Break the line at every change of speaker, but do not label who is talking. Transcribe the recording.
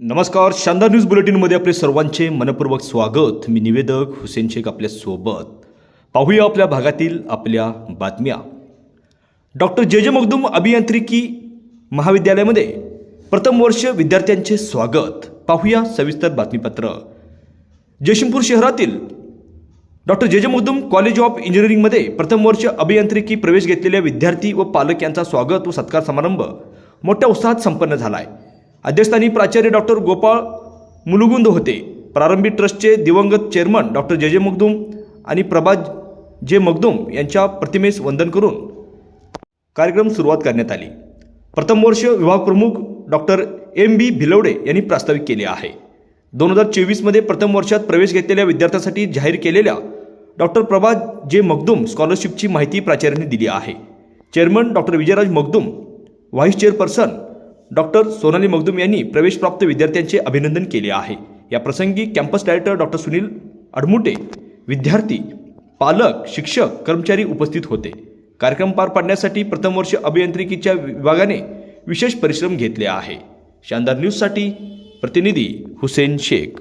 नमस्कार शानदार न्यूज बुलेटिनमध्ये आपले सर्वांचे मनपूर्वक स्वागत. मी निवेदक हुसेन शेख आपल्यासोबत. पाहूया आपल्या भागातील आपल्या बातम्या. डॉक्टर जे जे मगदूम अभियांत्रिकी महाविद्यालयामध्ये प्रथम वर्ष विद्यार्थ्यांचे स्वागत. पाहूया सविस्तर बातमीपत्र. जयशिमपूर शहरातील डॉक्टर जे जे मगदूम कॉलेज ऑफ इंजिनिअरिंगमध्ये प्रथम वर्ष अभियांत्रिकी प्रवेश घेतलेल्या विद्यार्थी व पालक यांचा स्वागत व सत्कार समारंभ मोठ्या उत्साहात संपन्न झाला आहे अध्यक्षस्थानी प्राचार्य डॉक्टर गोपाळ मुलुगुंद होते. प्रारंभी ट्रस्टचे दिवंगत चेअरमन डॉक्टर जे जे मगदूम आणि प्रभा जे मगदूम यांच्या प्रतिमेस वंदन करून कार्यक्रम सुरुवात करण्यात आली. प्रथम वर्ष विभागप्रमुख डॉक्टर एम बी भिलवडे यांनी प्रास्ताविक केले आहे. दोन हजार चोवीसमध्ये प्रथम वर्षात प्रवेश घेतलेल्या विद्यार्थ्यांसाठी जाहीर केलेल्या डॉक्टर प्रभा जे मगदूम स्कॉलरशिपची माहिती प्राचार्यांनी दिली आहे. Chairman doctor Vijayraj Magdum vice chairperson doctor Sonali Magdum यांनी प्रवेशप्राप्त विद्यार्थ्यांचे अभिनंदन केले आहे. या प्रसंगी campus director doctor Sunil Admute विद्यार्थी पालक शिक्षक कर्मचारी उपस्थित होते. कार्यक्रम पार पाडण्यासाठी प्रथम वर्ष अभियांत्रिकीच्या विभागाने विशेष परिश्रम घेतले आहे. शानदार न्यूजसाठी प्रतिनिधी हुसेन शेख.